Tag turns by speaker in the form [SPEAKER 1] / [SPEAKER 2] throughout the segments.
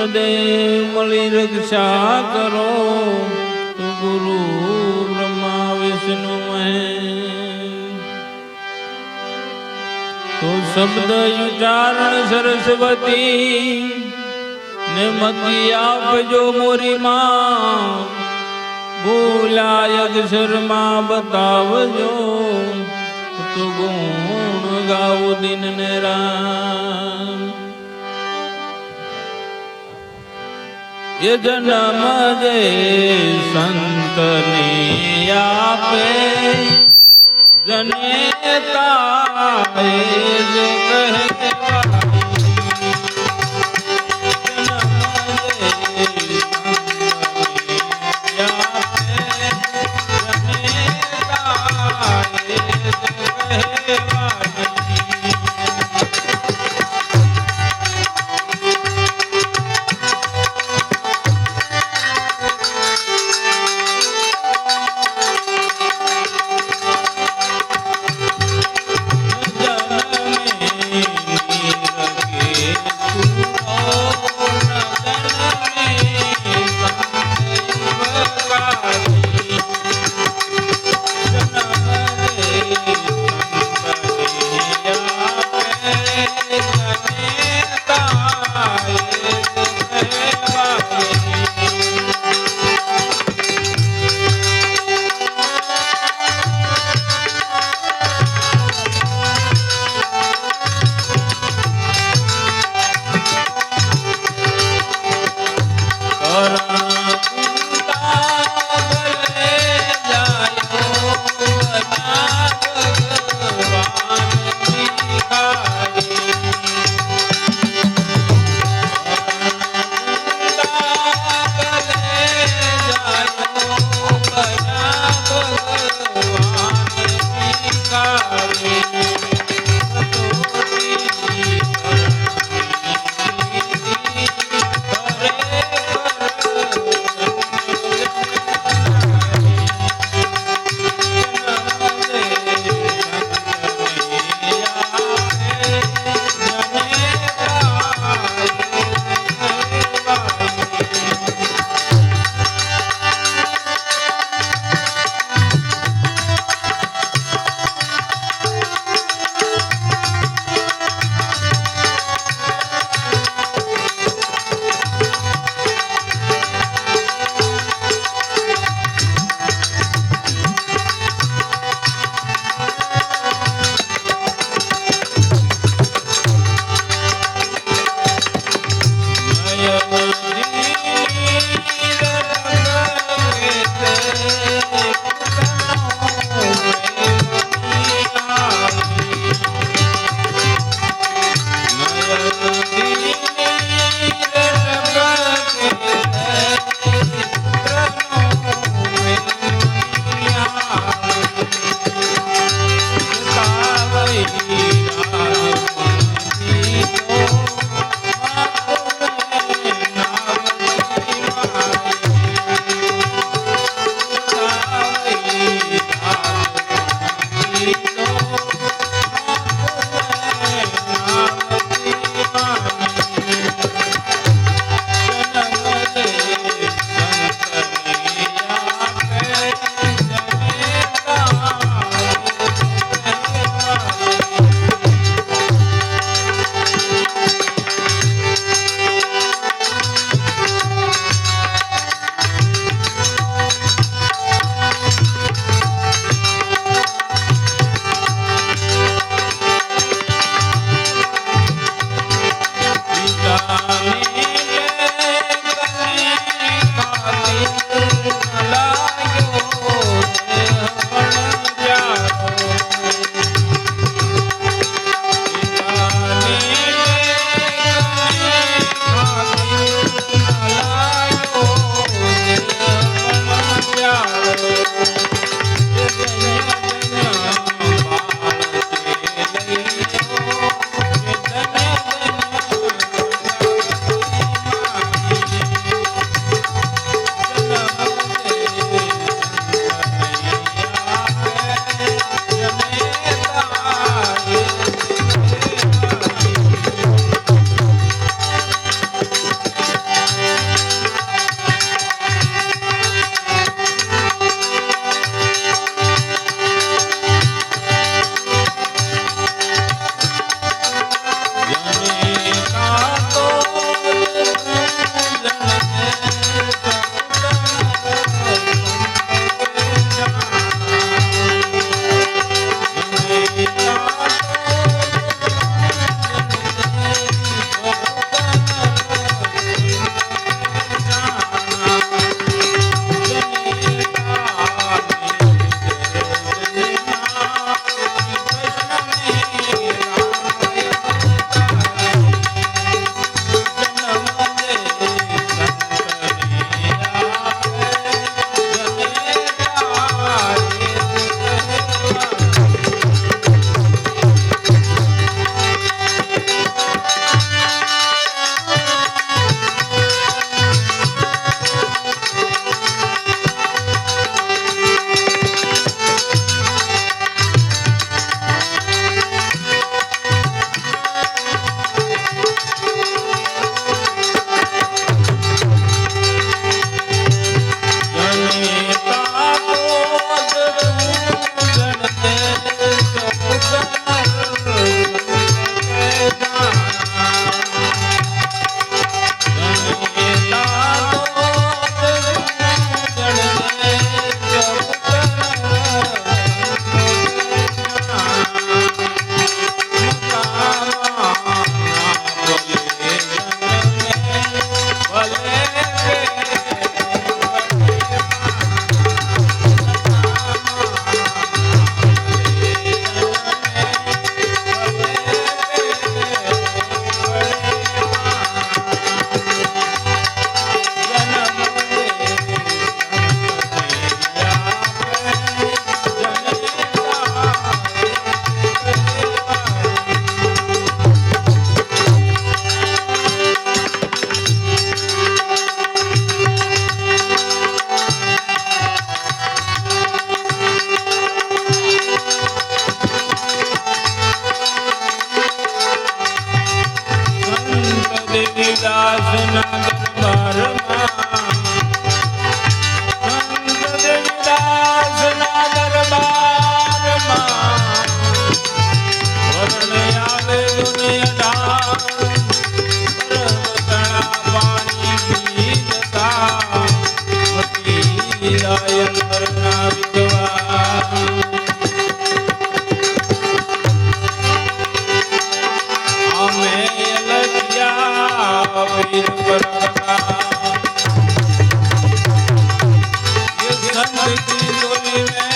[SPEAKER 1] પંચદેવ મળી રક્ષા કરો ગુરુ બ્રહ્મા, વિષ્ણુ તો શબ્દ ઉચ્ચારણ સરસ્વતી, ને મતી આપજો મોરી માં ભૂલાય અક્ષરમાં બતાવજો, તો ગુણ ગાવ દિન ને રામ. એ જન્મ જે સંતને આપે જનેતા એ જ કહેવાય Hallelujah.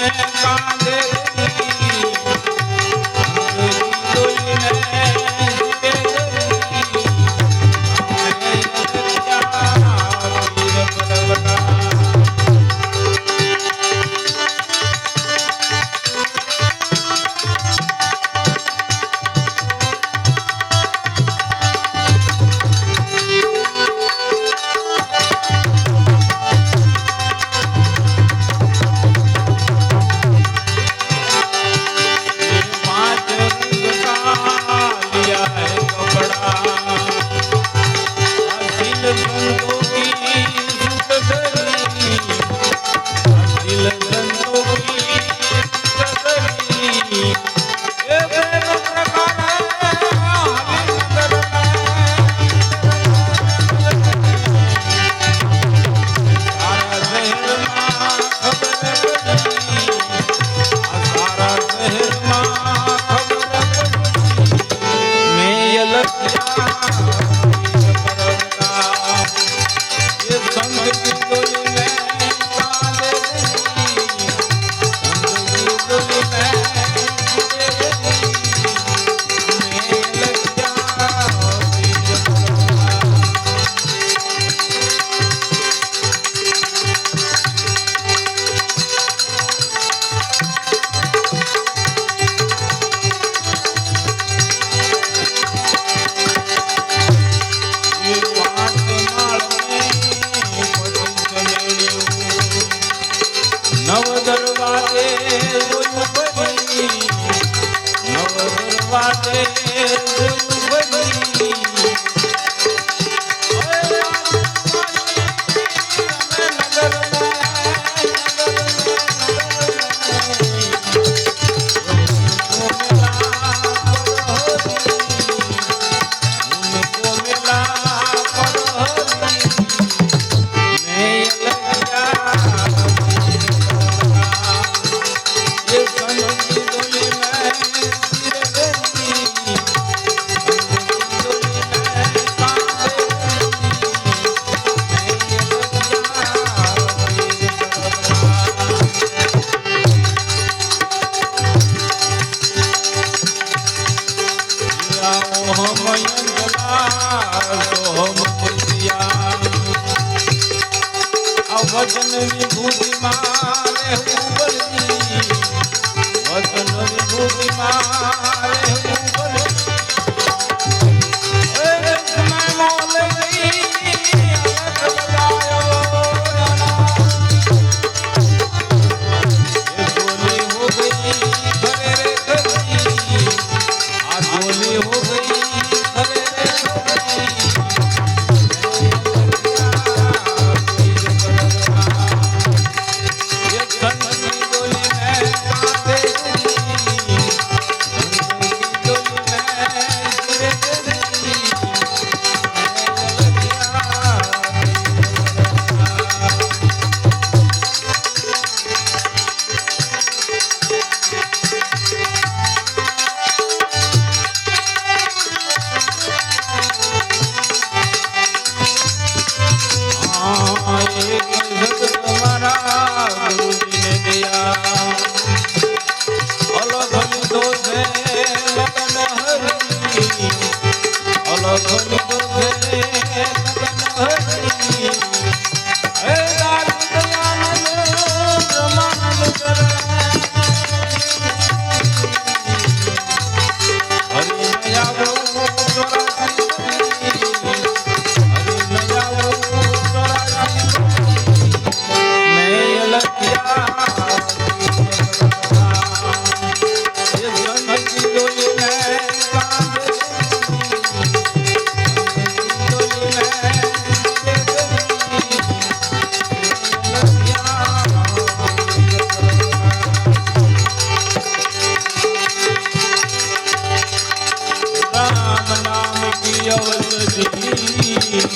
[SPEAKER 1] Yeah, é વચન વિભૂતિ મારે હું વચન વિભૂતિ મારે અવનતી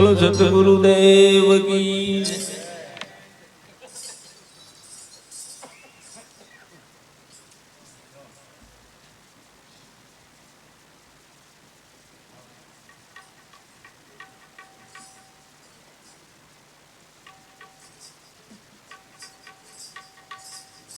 [SPEAKER 1] બોલો સતગુરુદેવ કી